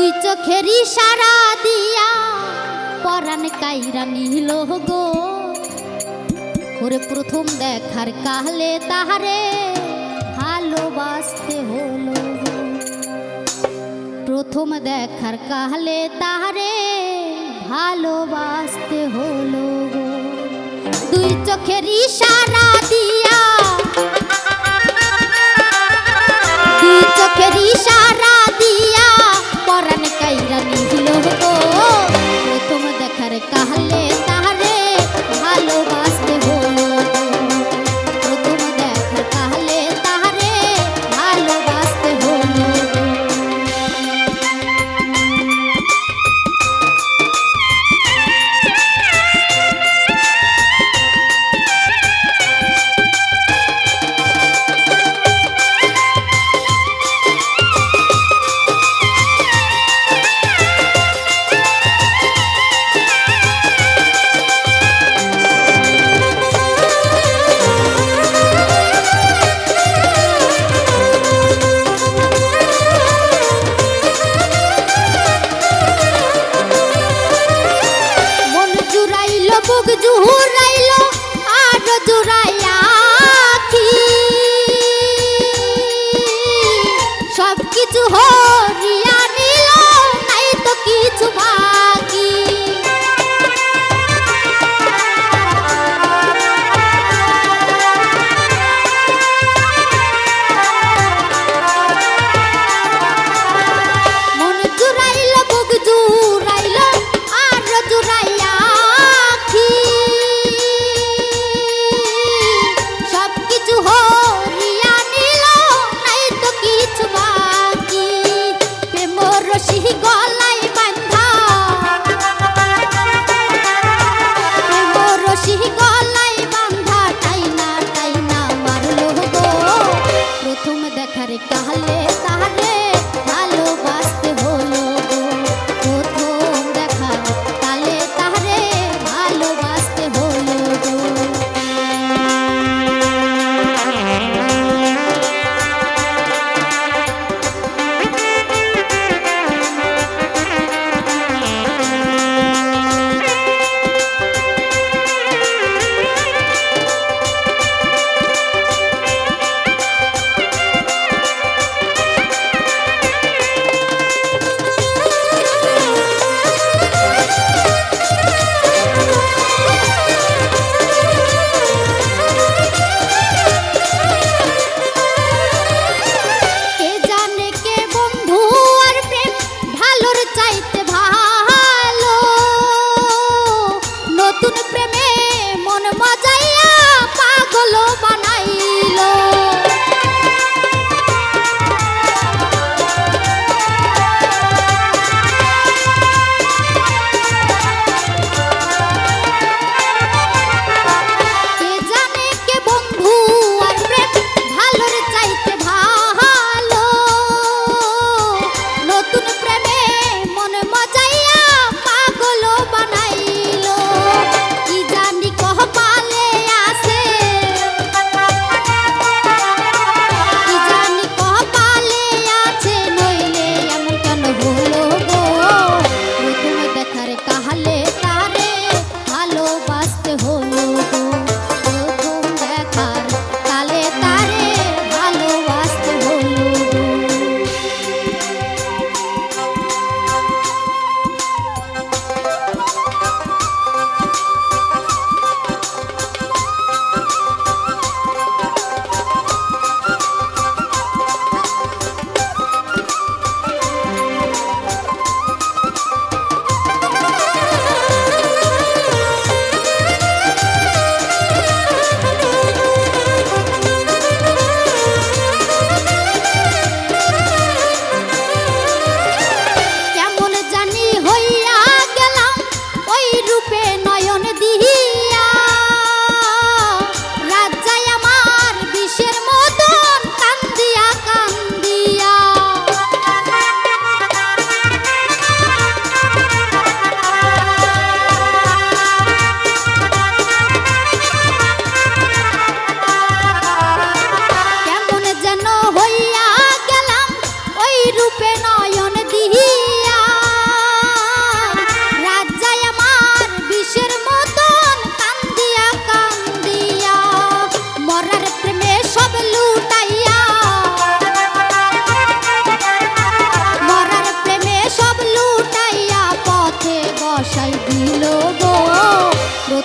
দুই চোখের ইশারা দিয়া পরাণ কাইরা নিল গো। ওরে প্রথম দেখার কাহলে তাহারে ভালোবাসতে হলো প্রথম দেখার কাহলে তাহারে ভালোবাসতে হলো গো। দুই চোখের ইশারা দিয়া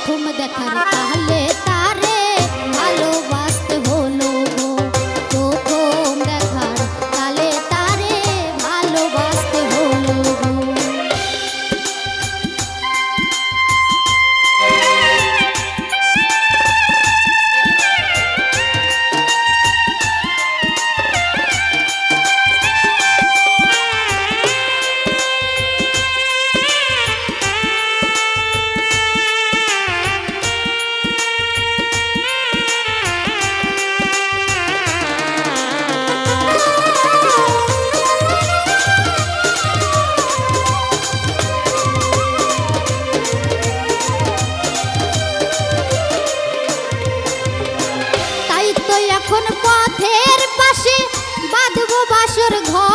প্রথম দেখার তাহা ঘর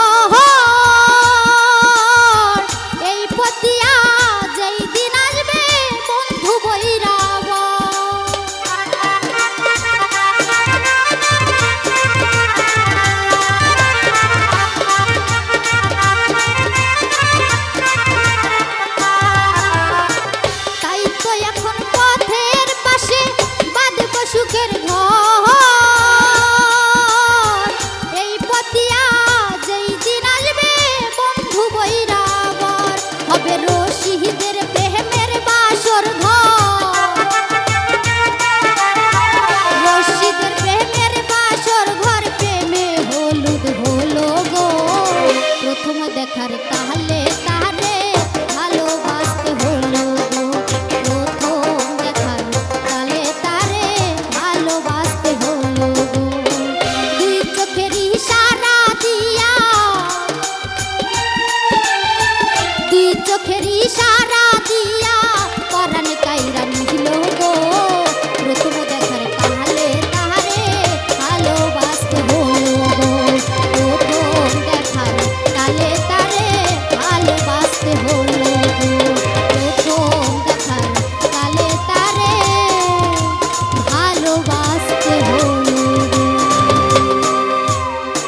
প্রথম দেখার তাহলে